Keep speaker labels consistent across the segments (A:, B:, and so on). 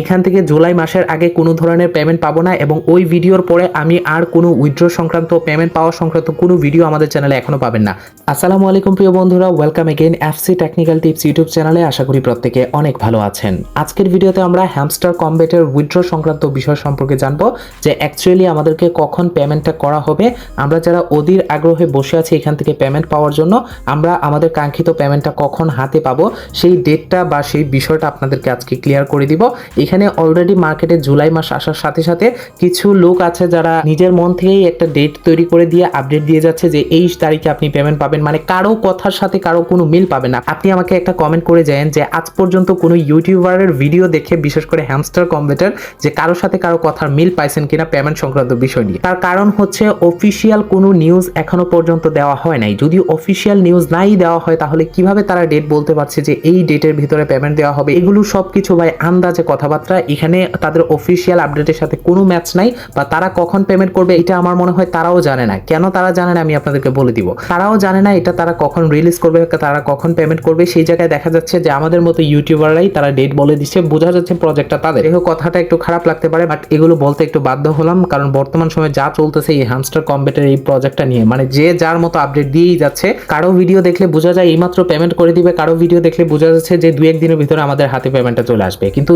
A: এখান থেকে জুলাই মাসের আগে কোনো ধরনের পেমেন্ট পাবো না এবং ওই ভিডিওর পরে আমি আর কোনো উইথড্র সংক্রান্ত পেমেন্ট পাওয়া সংক্রান্ত কোনো ভিডিও আমাদের চ্যানেলে এখনও পাবেন না। আসসালামু আলাইকুম প্রিয় বন্ধুরা welcome again FC technical tips YouTube চ্যানেলে আশা করি প্রত্যেকে অনেক ভালো আছেন। আজকের ভিডিওতে আমরা হ্যামস্টার কম্বেটের উইথড্র সংক্রান্ত বিষয় সম্পর্কে জানব যে অ্যাকচুয়ালি আমাদেরকে কখন পেমেন্টটা করা হবে। আমরা যারা অধীর আগ্রহে বসে আছি এখান থেকে পেমেন্ট পাওয়ার জন্য, আমরা আমাদের কাঙ্ক্ষিত পেমেন্টটা কখন হাতে পাবো, সেই ডেটটা বা সেই বিষয়টা আপনাদেরকে আজকে ক্লিয়ার করে দিব। এখানে অলরেডি মার্কেটে জুলাই মাস আসার সাথে সাথে কিছু লোক আছে যারা নিজের মন থেকেই একটা ডেট তৈরি করে দিয়ে আপডেট দিয়ে যাচ্ছে যে এই তারিখে আপনি পেমেন্ট পাবেন। মানে কারও কথার সাথে কারও কোনো মিল পাবেন না। আপনি আমাকে একটা কমেন্ট করে যান যে আজ পর্যন্ত কোনো ইউটিউবারের ভিডিও দেখে, বিশেষ করে হ্যামস্টার কম্পিউটার যে কারোর সাথে কারও কথার মিল পাইছেন কিনা পেমেন্ট সংক্রান্ত বিষয় নিয়ে। তার কারণ হচ্ছে অফিসিয়াল কোনো নিউজ এখনও পর্যন্ত দেওয়া হয় নাই। যদি অফিসিয়াল নিউজ নাই দেওয়া হয়, তাহলে কীভাবে তারা ডেট বলতে পারছে যে এই ডেটের ভিতরে পেমেন্ট দেওয়া হবে? এগুলো সব কিছু ভাই আন্দাজে কথাবার্তা, এখানে তাদের অফিসিয়াল আপডেটের সাথে কোনো ম্যাচ নাই, বা তারা কখন পেমেন্ট করবে এটা আমার মনে হয় তারাও জানে না। কেন তারা জানে না আমি আপনাদেরকে বলে দিব। তারাও জানে না এটা তারা কখন রিলিজ করবে, তারা কখন পেমেন্ট করবে, সেই জায়গায় দেখা যাচ্ছে যে আমাদের মতো ইউটিউবাররাই তারা ডেট বলে দিচ্ছে, বোঝা যাচ্ছে প্রজেক্টটা তাদের। এই কথাটা একটু খারাপ লাগতে পারে বাট এগুলো বলতে একটু বাধ্য হলাম, কারণ বর্তমান সময়ে যা চলতেছে এই হ্যামস্টার কম্বেটের এই প্রজেক্টটা নিয়ে মানে যে যার মতো আপডেট দিয়েই যাচ্ছে, কারও ভিডিও দেখলে বোঝা যায় এইমাত্র পেমেন্ট করে দিবে, কারও ভিডিও দেখলে বোঝা যাচ্ছে যে দু একদিনের ভিতরে আমাদের হাতে পেমেন্টটা চলে আসবে। কিন্তু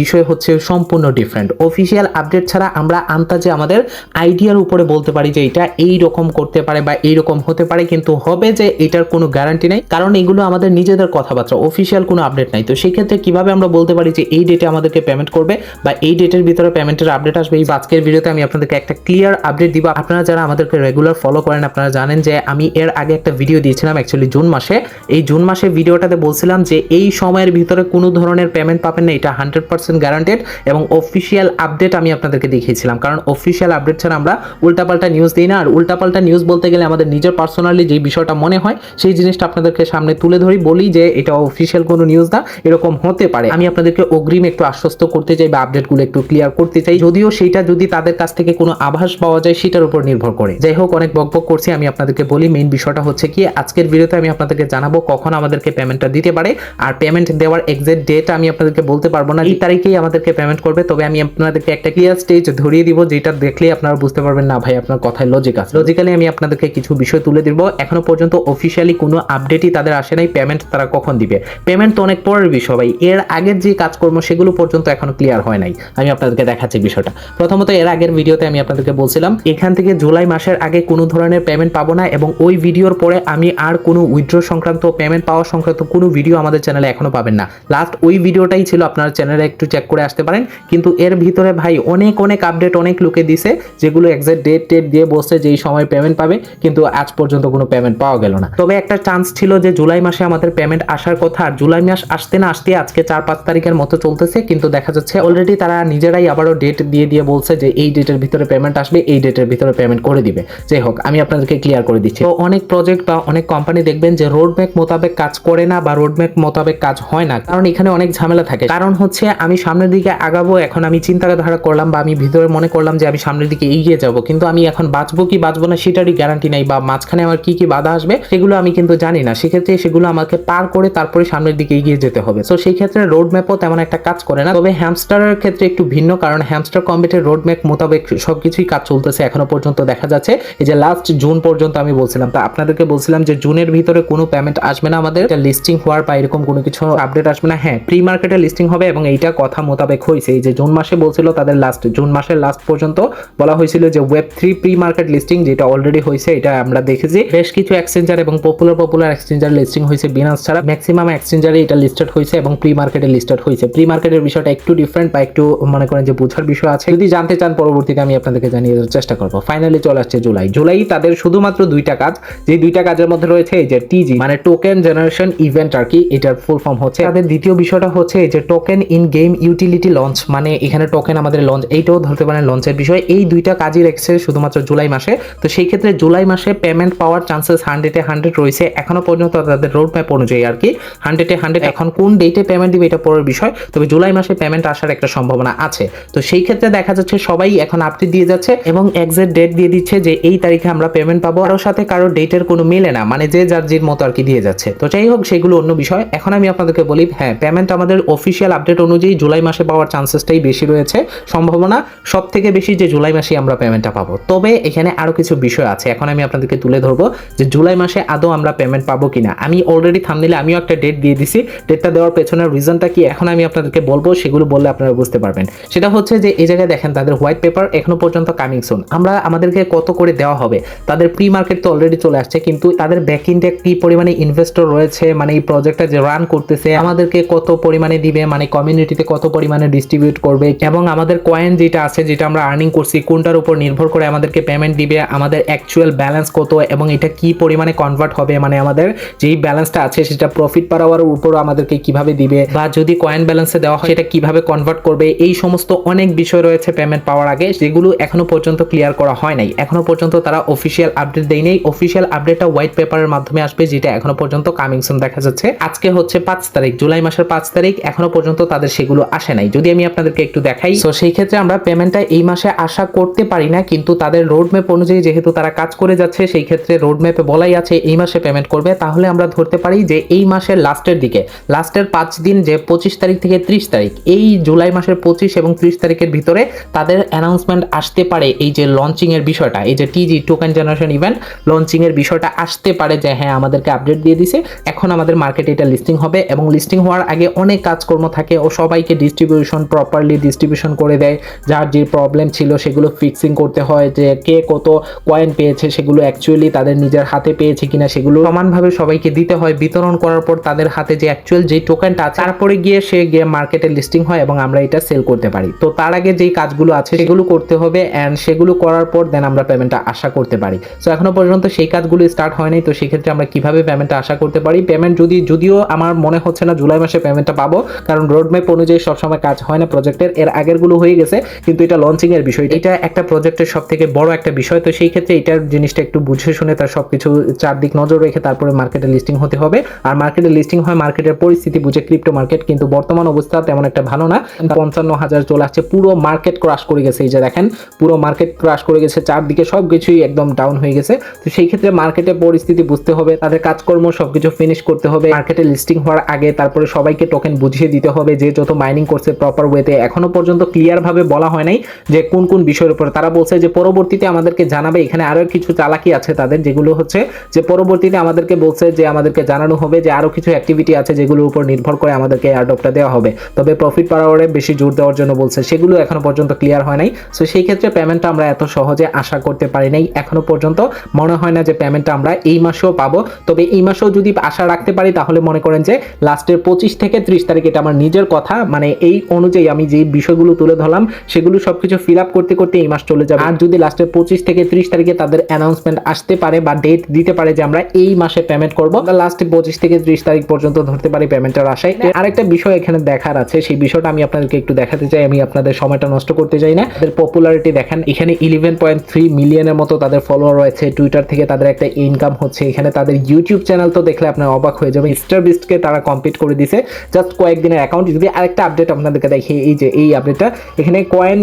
A: বিষয় হচ্ছে সম্পূর্ণ ডিফারেন্ট অফিসিয়াল আপডেট ছাড়া আমরা আন্তাজে আমাদের আইডিয়ার উপরে বলতে পারি যে এটা এই রকম করতে পারে বা এই রকম হতে পারে, কিন্তু হবে যে এটার কোনো গ্যারান্টি নাই, কারণ এগুলো আমাদের নিজেদের কথাবার্তা অফিসিয়াল কোনো আপডেট নাই। তো সেই ক্ষেত্রে কীভাবে আমরা বলতে পারি যে এই ডেটে আমাদেরকে পেমেন্ট করবে বা এই ডেটের ভিতরে পেমেন্টের আপডেট আসবে? এই আজকের ভিডিওতে আমি আপনাদেরকে একটা ক্লিয়ার আপডেট দিব। আপনারা যারা আমাদেরকে রেগুলার ফলো করেন, আপনারা জানেন যে আমি এর আগে একটা ভিডিও দিয়েছিলাম অ্যাকচুয়ালি জুন মাসে। এই জুন মাসে ভিডিওটাতে বলছিলাম যে এই সময়ের ভিতরে কোনো ধরনের পেমেন্ট পাবেন না, এটা হান্ড্রেড পার্সেন্ট গ্যারান্টেড এবং অফিসিয়াল আপডেট আমি আপনাদেরকে দেখিয়েছিলাম। কারণ অফিসিয়াল আপডেট ছাড়া আমরা উল্টাপাল্টা নিউজ দিই না। আর উল্টাপাল্টা নিউজ বলতে গেলে আমাদের নিজের পার্সোনালি যে বিষয়টা মনে হয়, সেই জিনিসটা আপনাদেরকে সামনে তুলে ধরি, বলি যে এটা অফিসিয়াল কোনো নিউজ না, এরকম হতে পারে। আমি আপনাদেরকে অগ্রিম একটু আশ্বস্ত করতে চাই বা আপডেটগুলো একটু ক্লিয়ার করতে চাই। যদিও সেটা যদি তাদের কাছ থেকে কোনো আভাস পাওয়া যায়, সেটার উপর নির্ভর করে। যাই হোক, অনেক বকবক করছি, আমি আপনাদেরকে বলি মেইন বিষয়টা হচ্ছে কি, আজকের ভিডিওতে আমি আপনাদেরকে জানাব কখন আমাদেরকে পেমেন্টটা দিতে পারে। আর পেমেন্ট দেওয়ার এক্সাক্ট ডেট আমি আপনাদেরকে বলতে পারব না এই তারিখেই আমাদেরকে পেমেন্ট করবে। তবে আমি আপনাদেরকে একটা ক্লিয়ার স্টেজ ধরিয়ে দিব, যেটা দেখলে আপনারা বুঝতে পারবেন, না ভাই, আপনার কথায় লজিক আছে। লজিক্যালি আমি আপনাদেরকে কিছু বিষয় তুলে দিব। এখনও পর্যন্ত অফিসিয়ালি কোনো আপডেটই তাদের আসে নাই। পেমেন্ট তারা কখন দিবে? পেমেন্ট তো অনেক পরের বিষয় ভাই। এর আগের যে কাজকর্ম, সেগুলো পর্যন্ত এখনও ক্লিয়ার হয় নাই। আমি আপনাদেরকে দেখাচ্ছি বিষয়টা। প্রথমত এর আগের ভিডিওতে আমি আপনাদেরকে বলছিলাম, এখান থেকে জুলাই মাসের আগে কোনো ধরনের পেমেন্ট পাবো না এবং ওই ভিডিওর পরে আমি আর কোনো উইথড্র সংক্রান্ত পেমেন্ট পাওয়া সংক্রান্ত কোনো ভিডিও আমাদের চ্যানেলে এখনও পাবেন না। লাস্ট ওই ভিডিওটাই ছিল আপনার চ্যানেলে একটু চেক করে আসতে পারেন। কিন্তু এর ভিতরে ভাই অনেক অনেক আপডেট অনেক লোকে দিছে, যেগুলো এক্সাক্ট ডেট টেট দিয়ে বসছে যে এই সময় পেমেন্ট পাবে, কিন্তু আজ পর্যন্ত কোনো পেমেন্ট পাওয়া গেল না। তবে একটা চান্স ছিল যে জুলাই মাসে আমাদের পেমেন্ট আসার কথা, আর জুলাই মাস আসতে না আসতে আজকে চার, পাঁচ তারিখের মতো চলতেছে, কিন্তু দেখা যাচ্ছে অলরেডি তারা নিজেরাই আবারও ডেট দিয়ে দিয়ে বলছে যে এই ডেটের ভিতরে পেমেন্ট আসবে, এই ডেটের ভিতরে পেমেন্ট করে দিবে। যাই হোক, আমি আপনাদেরকে ক্লিয়ার করে দিচ্ছি। তো অনেক প্রজেক্ট বা অনেক কোম্পানি দেখবেন যে রোড ম্যাপ মোতাবেক কাজ করে না, বা রোড ম্যাপ মোতাবেক কাজ হয় না, কারণ এখানে অনেক ঝামেলা থাকে। কারণ হচ্ছে আমি সামনের দিকে আগাবো, এখন আমি চিন্তাধারা করলাম বা আমি ভিতরে মনে করলাম যে আমি সামনের দিকে এগিয়ে যাব, কিন্তু আমি এখন বাঁচবো কি বাঁচবো না সেটারই গ্যারান্টি নাই বা মাঝখানে আমার কি কি বাধা আসবে সেগুলো আমি কিন্তু জানি না। সেক্ষেত্রে সেগুলো আমাকে পার করে তারপরে সামনের দিকে এগিয়ে যেতে হবে। তো সেই ক্ষেত্রে রোড ম্যাপও তেমন একটা কাজ করে না। তবে হ্যামস্টারের ক্ষেত্রে একটু ভিন্ন, কারণ হ্যামস্টার কম্পিউটার রোড ম্যাপ মোতাবেক সবকিছুই কাজ চলতেছে এখনও পর্যন্ত দেখা যাচ্ছে। এই যে লাস্ট জুন পর্যন্ত আমি বলছিলাম, তা আপনাদেরকে বলছিলাম যে জুনের ভিতরে কোনো পেমেন্ট আসবে না আমাদের। লিস্টিং হওয়ার বা এরকম কোনো কিছু আপডেট আসবে না। হ্যাঁ প্রি মার্কেটে লিস্টিং হবে এবং এইটা কথা মোতাবেক হয়েছে। এই যে জুন মাসে বলছিল তাদের লাস্ট জুন মাসের লাস্ট পর্যন্ত বলা হয়েছিল যে web three pre market listing যেটা অলরেডি হয়েছে, এটা আমরা দেখেছি। বেশ কিছু এক্সচেঞ্জার এবং পপুলার পপুলার এক্সচেঞ্জার লিস্টিং হয়েছে। বিনান্স ছাড়া ম্যাক্সিমাম এক্সচেঞ্জারে এটা লিস্টেড হয়েছে এবং প্রি মার্কেটে লিস্টেড হয়েছে। প্রি মার্কেটের বিষয়টা একটু ডিফারেন্ট বা একটু মনে করেন যে বোঝার বিষয় আছে। যদি জানতে চান, পরবর্তীতে আমি আপনাদেরকে জানিয়ে দেওয়ার চেষ্টা করব। ফাইনালি চলে আসছে জুলাই। জুলাই তাদের শুধুমাত্র দুইটা কাজ। যে দুইটা কাজের মধ্যে রয়েছে, এই যে টিজি মানে টোকেন জেনারেশন ইভেন্ট আর কি, এটার ফুল ফর্ম হচ্ছে। তাদের দ্বিতীয় বিষয়টা হচ্ছে, এই যে token in game utility launch মানে এখানে টোকেন আমাদের লঞ্চ এইটাও ধরতে পারেন লঞ্চের বিষয়। এই দুইটা কাজই রেখেছে শুধুমাত্র জুলাই মাসে। তো সেই ক্ষেত্রে জুলাই মাসে পেমেন্ট পাওয়ার চান্সেস হান্ড্রেডে হান্ড্রেড রয়েছে। এখনও পর্যন্ত তাদের রোড ম্যাপ অনুযায়ী আর কি হান্ড্রেডে হান্ড্রেড এখন কোন ডেটে পেমেন্ট দিবে এটা পরের বিষয়। তবে জুলাই মাসে পেমেন্ট আসার একটা সম্ভাবনা আছে। তো সেই ক্ষেত্রে দেখা যাচ্ছে সবাই এখন আপডেট দিয়ে যাচ্ছে এবং এক্সাক্ট ডেট দিয়ে দিচ্ছে যে এই তারিখে আমরা পেমেন্ট পাবো। কারোর সাথে কারও ডেটের কোনো মেলে না মানে যে যার জির মতো আর কি দিয়ে যাচ্ছে। তো যাই হোক, সেগুলো অন্য বিষয়। এখন আমি আপনাদেরকে বলি হ্যাঁ পেমেন্ট আমাদের অফিসিয়াল আপডেট অনুযায়ী জুলাই মাসে পাওয়ার চান্সেসটাই বেশি রয়েছে। সম্ভাবনা সব থেকে বেশি যে জুলাই মাসে আমরা পেমেন্টটা পাবো। তবে এখানে আরও কিছু বিষয় আছে। এখন আমি আপনাদেরকে তুলে ধরবো যে জুলাই মাসে আদৌ আমরা পেমেন্ট পাবো কিনা। আমি অলরেডি থামনিলে আমিও একটা ডেট দিয়ে দিছি। ডেটটা দেওয়ার পেছনের রিজনটা কি এখন আমি আপনাদেরকে বলব, সেগুলো বললে আপনারা বুঝতে পারবেন। সেটা হচ্ছে যে এই জায়গায় দেখেন, তাদের হোয়াইট পেপার এখনও পর্যন্ত কামিং সুন আমরা আমাদেরকে কত করে দেওয়া হবে? তাদের প্রি মার্কেট তো অলরেডি চলে আসছে, কিন্তু তাদের ব্যাক ইন্ডে কি পরিমাণে ইনভেস্টর রয়েছে? মানে এই প্রজেক্টটা যে রান করতেছে, আমাদেরকে কত পরিমাণে দিবে? মানে কমিউনিটিতে কত পরিমাণে ডিস্ট্রিবিউট করবে, এবং আমাদের কয়েন যেটা আছে, যেটা আমরা আর্নিং করছি, কোনটার উপর নির্ভর করে আমাদেরকে পেমেন্ট দিবে, আমাদের অ্যাকচুয়াল ব্যালেন্স কত, এবং এটা কি পরিমাণে কনভার্ট হবে মানে আমাদের যেই ব্যালেন্সটা আছে, সেটা প্রফিট পার আওয়ার উপর আমাদেরকে কীভাবে দিবে, বা যদি কয়েন ব্যালেন্সে দেওয়া হয়, সেটা কীভাবে কনভার্ট করবে, এই সমস্ত অনেক বিষয় রয়েছে পেমেন্ট পাওয়ার আগে, যেগুলো এখনও পর্যন্ত ক্লিয়ার করা হয় নাই। এখনও পর্যন্ত তারা অফিসিয়াল আপডেট দেয় নেই। অফিসিয়াল আপডেটটা হোয়াইট পেপারের মাধ্যমে আসবে, যেটা এখনও পর্যন্ত কামিং সুন দেখা যাচ্ছে। আজকে হচ্ছে পাঁচ তারিখ, জুলাই মাসের পাঁচ তারিখ, এখনও পর্যন্ত তাদের সেগুলো আসে নাই। যদি আমি আপনাদেরকে একটু দেখাই। তো সেই ক্ষেত্রে আমরা পেমেন্টটা এই মাসে আশা করতে পারি না, কিন্তু তাদের রোড ম্যাপ অনুযায়ী যেহেতু তারা কাজ করে যাচ্ছে, সেই ক্ষেত্রে রোড ম্যাপে বলাই আছে এই মাসে পেমেন্ট করবে। তাহলে আমরা ধরতে পারি যে এই মাসের লাস্টের দিকে লাস্টের পাঁচ দিন যে পঁচিশ তারিখ থেকে ত্রিশ তারিখ, এই জুলাই মাসের পঁচিশ এবং ত্রিশ তারিখের ভিতরে তাদের অ্যানাউন্সমেন্ট আসতে পারে এই যে লঞ্চিং এর বিষয়টা, এই যে TG token generation event launching এর বিষয়টা আসতে পারে যে হ্যাঁ আমাদেরকে আপডেট দিয়ে দিছে। এখন আমাদের মার্কেটে এটা লিস্টিং হবে এবং লিস্টিং হওয়ার আগে অনেক কাজকর্ম থাকে ও সবাইকে ডিস্ট্রিবিউশন প্রপারলি ডিস্ট্রিবিউশন করে দেয়। যার যে প্রবলেম ছিল সেগুলো ফিক্সিং করতে হয় যে কে কত কয়েন পেয়েছে সেগুলো অ্যাকচুয়ালি তাদের নিজের হাতে পেয়েছে কিনা সেগুলো সমানভাবে সবাইকে দিতে হয়। বিতরণ করার পর তাদের হাতে যে অ্যাকচুয়াল যে টোকেনটা তারপরে গিয়ে সে গিয়ে মার্কেটে লিস্টিং হয় এবং আমরা এটা সেল করতে পারি। তো তার আগে যেই কাজগুলো আছে সেগুলো করতে হবে অ্যান্ড সেগুলো করার পর দেন আমরা পেমেন্টটা আশা করতে পারি। তো এখনও পর্যন্ত সেই কাজগুলো স্টার্ট হয়নি তো সেক্ষেত্রে আমরা কীভাবে পেমেন্টটা আশা করতে পারি? পেমেন্ট যদি, যদিও আমার মনে হচ্ছে না, জুলাই মাসে পেমেন্টটা পাবো। কারণ রোড অনুযায়ী সবসময় কাজ হয় না প্রজেক্টের এর আগেরগুলো হয়ে গেছে, কিন্তু এটা লঞ্চিং এর বিষয়। এটা একটা প্রজেক্টের সব থেকে বড় একটা বিষয়, তো সেই ক্ষেত্রে এটার জিনিসটা একটু বুঝে শুনে তার সবকিছু চারদিক নজর রেখে তারপরে মার্কেটে লিস্টিং হতে হবে। আর মার্কেটে লিস্টিং হয় মার্কেটের পরিস্থিতি বুঝে ক্রিপ্টো মার্কেট কিন্তু বর্তমান অবস্থা তেমন একটা ভালো না। পঞ্চান্ন হাজার চলে আসছে, পুরো মার্কেট ক্রাশ করে গেছে, এই যে দেখেন, পুরো মার্কেট ক্রাশ করে গেছে, চারদিকে সব কিছুই একদম ডাউন হয়ে গেছে। তো সেই ক্ষেত্রে মার্কেটের পরিস্থিতি বুঝতে হবে, তাদের কাজকর্ম সবকিছু ফিনিশ করতে হবে। মার্কেটে লিস্টিং হওয়ার আগে তারপরে সবাইকে টোকেন বুঝিয়ে দিতে হবে যে যত মাইনিং করছে প্রপার ওয়েতে এখনও পর্যন্ত ক্লিয়ার ভাবে বলা হয় নাই যে কোন কোন বিষয়ের উপর। তারা বলছে যে পরবর্তীতে আমাদেরকে জানাবে, এখানে আরও কিছু চালাকি আছে তাদের, যেগুলো হচ্ছে যে পরবর্তীতে আমাদেরকে বলছে যে আমাদেরকে জানানো হবে যে আরও কিছু অ্যাক্টিভিটি আছে যেগুলোর উপর নির্ভর করে আমাদেরকে এয়ারড্রপটা দেওয়া হবে। তবে প্রফিট পাওয়ারে বেশি জোর দেওয়ার জন্য বলছে, সেগুলো এখনও পর্যন্ত ক্লিয়ার হয় নাই। সো সেই ক্ষেত্রে পেমেন্টটা আমরা এত সহজে আশা করতে পারি নাই, এখনও পর্যন্ত মনে হয় না যে পেমেন্টটা আমরা এই মাসেও পাবো। তবে এই মাসেও যদি আশা রাখতে পারি, তাহলে মনে করেন যে লাস্টের পঁচিশ থেকে ত্রিশ তারিখ এটা আমার নিজের কথা মানে এই অনুযায়ী আমি যে বিষয়গুলো তুলে ধরলাম সেগুলো সবকিছু ফিল আপ করতে করতে এই মাস চলে যাবে। আর যদি লাস্টের পঁচিশ থেকে ত্রিশ তারিখে তাদের অ্যানাউন্সমেন্ট আসতে পারে বা ডেট দিতে পারে যে আমরা এই মাসে পেমেন্ট করব লাস্টে পঁচিশ থেকে ত্রিশ তারিখ পর্যন্ত ধরতে পারি পেমেন্টের আশায়। আরেকটা বিষয় এখানে দেখার আছে সেই বিষয়টা আমি আপনাদেরকে একটু দেখাতে চাই আমি আপনাদের সময়টা নষ্ট করতে চাই না। তাদের পপুলারিটি দেখেন এখানে ইলেভেন পয়েন্ট থ্রি মিলিয়নের মতো তাদের ফলোয়ার রয়েছে টুইটার থেকে তাদের একটা ইনকাম হচ্ছে এখানে তাদের ইউটিউব চ্যানেল তো দেখলে আপনার অবাক হয়ে যাবে স্টার বিস্টকে তারা কমপ্লিট করে দিছে জাস্ট কয়েকদিনের অ্যাকাউন্ট যদি আরেকটা আপডেট আপনাদেরকে দেখি এই যে, এই আপডেটটা এখানে কয়েন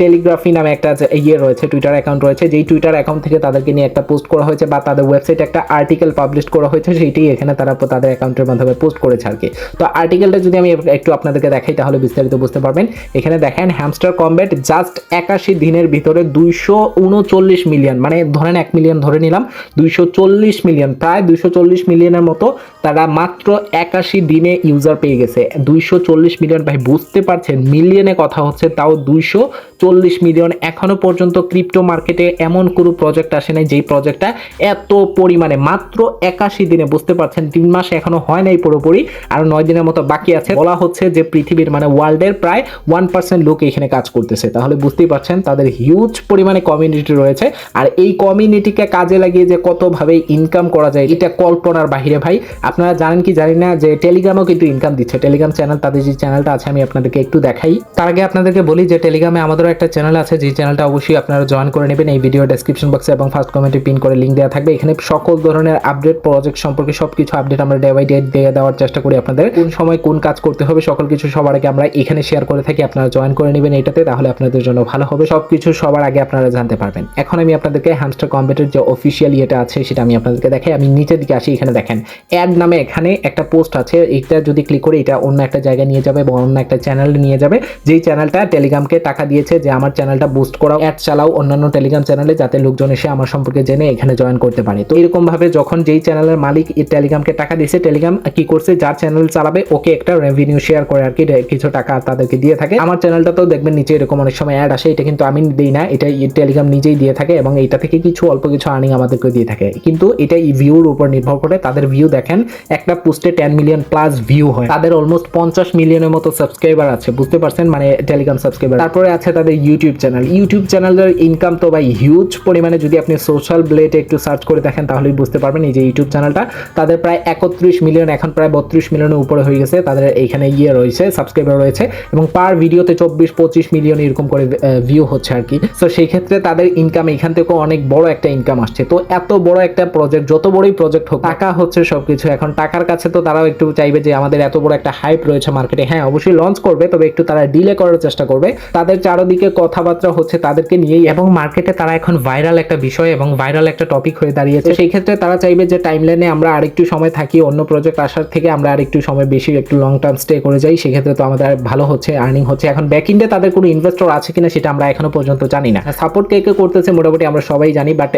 A: টেলিগ্রাফি নামে একটা ইয়ে রয়েছে টুইটার অ্যাকাউন্ট রয়েছে। যেই টুইটার অ্যাকাউন্ট থেকে তাদেরকে নিয়ে একটা পোস্ট করা হয়েছে বা তাদের ওয়েবসাইটে একটা আর্টিকেল পাবলিশ করা হয়েছে সেইটি এখানে তারা তাদের অ্যাকাউন্টের মাধ্যমে পোস্ট করেছে আর কি। তো আর্টিকেলটা যদি আমি একটু আপনাদেরকে দেখাই, তাহলে বিস্তারিত বুঝতে পারবেন। এখানে দেখেন হ্যামস্টার কমব্যাট জাস্ট একাশি দিনের ভিতরে দুইশো উনচল্লিশ মিলিয়ন মানে ধরেন এক মিলিয়ন ধরে নিলাম, দুইশো চল্লিশ মিলিয়ন প্রায় দুইশো চল্লিশ মিলিয়নের মতো তারা মাত্র একাশি দিনে ইউজার পেয়ে গেছে। দুইশো চল্লিশ মিলিয়ন ভাই, বুঝতে পারছেন? মিলিয়নে কথা হচ্ছে, তাও দুইশো চল্লিশ মিলিয়ন এখনও পর্যন্ত ক্রিপ্টো মার্কেটে এমন কোনো প্রজেক্ট আসে নাই, যেই প্রজেক্টটা এত পরিমাণে, মাত্র একাশি দিনে, বুঝতে পারছেন? তিন মাস এখনও হয় নাই পুরোপুরি, আর নয় দিনের মতো বাকি আছে। বলা হচ্ছে যে পৃথিবীর মানে ওয়ার্ল্ডের প্রায় ওয়ান পার্সেন্ট লোক এখানে কাজ করতেছে। তাহলে বুঝতেই পারছেন, তাদের হিউজ পরিমাণে কমিউনিটি রয়েছে। আর এই কমিউনিটিকে কাজে লাগিয়ে যে কতভাবে ইনকাম করা যায়, এটা কল্পনার বাহিরে ভাই আপনারা জানেন কি জানি না যে টেলিগ্রামও কিন্তু ইনকাম দিচ্ছে। টেলিগ্রাম চ্যানেল তাদের যে চ্যানেলটা আছে, আমি আপনাদেরকে একটু দেখাই। তার আগে আপনাদেরকে বলি যে টেলিগ্রামে আমাদেরও একটা চ্যানেল আছে, যে চ্যানেলটা অবশ্যই আপনারা জয়েন করে নেবেন। এই ভিডিও ডেসক্রিপশন বক্সে এবং ফার্স্ট কমেন্টে পিন করে লিঙ্ক দেওয়া থাকবে। এখানে সকল ধরনের আপডেট প্রজেক্ট সম্পর্কে সবকিছু আপডেট আমরা ডে বাই ডে দিয়ে দেওয়ার চেষ্টা করি আপনাদের। কোন সময় কোন কাজ করতে হবে, সকল কিছু সবার আগে আমরা এখানে শেয়ার করে থাকি। আপনারা জয়েন করে নেবেন এটাতে, তাহলে আপনাদের জন্য ভালো হবে। সবকিছু সবার আগে আপনারা জানতে পারবেন। এখন আমি আপনাদেরকে হ্যামস্টার কম্পিউটার যে অফিসিয়াল ইয়েটা আছে, সেটা আমি আপনাদেরকে দেখাই। আমি নিচের দিকে আসি, এখানে দেখেন অ্যাড নামে এখানে একটা পোস্ট আছে এটা যদি ক্লিক করে এটা অন্য একটা জায়গায় নিয়ে যাবে এবং অন্য একটা চ্যানেলে নিয়ে যাবে। যেই চ্যানেলটা টেলিগ্রামকে টাকা দিয়েছে যে আমার চ্যানেলটা বুস্ট করাও অ্যাড চালাও অন্যান্য টেলিগ্রাম চ্যানেলে যাতে লোকজন এসে আমার সম্পর্কে জেনে এখানে জয়েন করতে পারে। তো এরকম ভাবে যখন যেই চ্যানেলের মালিক টেলিগ্রামকে টাকা দিয়েছে টেলিগ্রাম কি করছে? যার চ্যানেল চালাবে, ওকে একটা রেভিনিউ শেয়ার করে আর কি কিছু টাকা তাদেরকে দিয়ে থাকে। আমার চ্যানেলটা তো দেখবেন নিচে এরকম অনেক সময় অ্যাড আসে, এটা কিন্তু আমি দিই না, এটা টেলিগ্রাম নিজেই দিয়ে থাকে এবং এটা থেকে কিছু অল্প কিছু আর্নিং আমাদেরকে দিয়ে থাকে। কিন্তু এটা এই ভিউর উপর নির্ভর করে, তাদের ভিউ দেখেন একটা পোস্টে টেন মিলিয়ন প্লাস ভিউ হয়। তাদের অলমোস্ট পঞ্চাশ মিলিয়নের মতো সাবস্ক্রাইবার আছে, বুঝতে পারছেন? মানে টেলিগ্রাম সাবস্ক্রাইবার তারপরে আছে তাদের ইউটিউব চ্যানেল ইউটিউব চ্যানেলের ইনকাম তো ভাই হিউজ পরিমাণে। যদি আপনি সোশ্যাল ব্লেডে একটু সার্চ করে দেখেন, তাহলেই বুঝতে পারবেন এই যে ইউটিউব চ্যানেলটা তাদের প্রায় একত্রিশ মিলিয়ন এখন প্রায় বত্রিশ মিলিয়নের উপরে হয়ে গেছে। তাদের এইখানে ইয়ে রয়েছে সাবস্ক্রাইবার রয়েছে। এবং পার ভিডিওতে চব্বিশ, পঁচিশ মিলিয়ন এরকম করে ভিউ হচ্ছে আর কি। তো সেই ক্ষেত্রে তাদের ইনকাম এখান থেকেও অনেক বড় একটা ইনকাম আসছে। তো এত বড় একটা প্রজেক্ট যত বড়ই প্রজেক্ট হোক, টাকা হচ্ছে সবকিছু। এখন টাকার কাছে তো তারাও একটু চাইবে যে আমাদের এত বড় একটা হাইপ রয়েছে মার্কেটে হ্যাঁ অবশ্যই লঞ্চ করবে, তবে একটু তারা ডিলে করার চেষ্টা করবে। তাদের চারদিকে কথাবার্তা হচ্ছে তাদেরকে নিয়েই এবং মার্কেটে তারা এখন ভাইরাল একটা বিষয় এবং ভাইরাল একটা টপিক হয়ে দাঁড়িয়েছে। সেই ক্ষেত্রে তারা চাইবে যে টাইমলাইনে আমরা আরেকটু সময় থাকি, অন্য প্রজেক্ট আসার থেকে আমরা আরেকটু সময় বেশি একটু লং টার্ম স্টে করে যাই। সেক্ষেত্রে তো আমাদের ভালো হচ্ছে আর্নিং হচ্ছে। এখন ব্যাক ইন্ডে তাদের কোনো ইনভেস্টর আছে কিনা সেটা আমরা এখনও পর্যন্ত জানি না। সাপোর্ট কে কে করতেছে মোটামুটি আমরা সবাই জানি বাট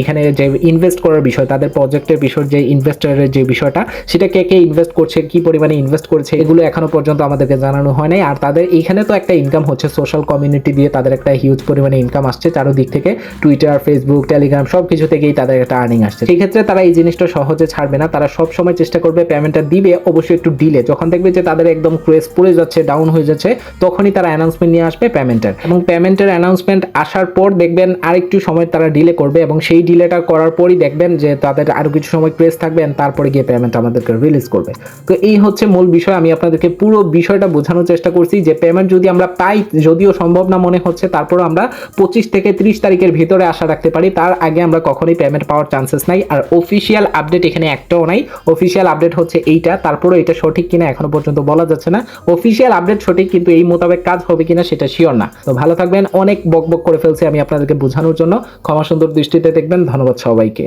A: এখানে যে ইনভেস্ট করার বিষয়, তাদের প্রজেক্টের বিষয়, যে ইনভেস্টরের যে বিষয়টা, সেটা কে কে ইনভেস্ট করছে, কি পরিমাণে ইনভেস্ট করছে, এগুলো এখনও পর্যন্ত আমাদেরকে জানানো হয় নাই। আর তাদের এইখানে তো একটা ইনকাম হচ্ছে সোশ্যাল কমিউনিটি দিয়ে তাদের একটা হিউজ পরিমাণে ইনকাম আসছে চারোদিক থেকে। টুইটার ফেসবুক টেলিগ্রাম সব কিছু থেকেই তাদের একটা আর্নিং আসছে। সেই ক্ষেত্রে তারা এই জিনিসটা সহজে ছাড়বে না। তারা সব সময় চেষ্টা করবে পেমেন্টটা দিবে, অবশ্যই একটু ডিলে যখন দেখবে যে তাদের একদম ক্রেস পড়ে যাচ্ছে ডাউন হয়ে যাচ্ছে, তখনই তারা অ্যানাউন্সমেন্ট নিয়ে আসবে পেমেন্টের এবং পেমেন্টের অ্যানাউন্সমেন্ট আসার পর দেখবেন আরেকটু সময় তারা ডিলে করবে এবং সেই ডিলেটা করার পরই দেখবেন যে তাদের আরও কিছু সময় ক্রেস থাকবেন তারপরে গিয়ে পেমেন্ট আমাদেরকে রিলিজ করবে। তো এই হচ্ছে মূল বিষয়। আমি আপনাদেরকে পুরো বিষয়টা বোঝানোর চেষ্টা করছি যে পেমেন্ট যদি আমরা পাই, যদিও সম্ভব না মনে হচ্ছে তারপরে আমরা পঁচিশ থেকে ত্রিশ তারিখের ভিতরে আশা রাখতে পারি। তার আগে আমরা কখনোই পেমেন্ট পাওয়ার চান্সেস নাই। আর অফিসিয়াল আপডেট এখানে একটাও নাই। অফিসিয়াল আপডেট হচ্ছে এইটা। তারপরে এটা সঠিক কিনা এখনও পর্যন্ত বলা যাচ্ছে না। অফিসিয়াল আপডেট সঠিক কিন্তু এই মোতাবেক কাজ হবে কিনা সেটা শিওর না। তো ভালো থাকবেন। অনেক বক বক করে ফেলছি আমি আপনাদেরকে বোঝানোর জন্য। ক্ষমা সুন্দর দৃষ্টিতে দেখবেন। ধন্যবাদ সবাইকে।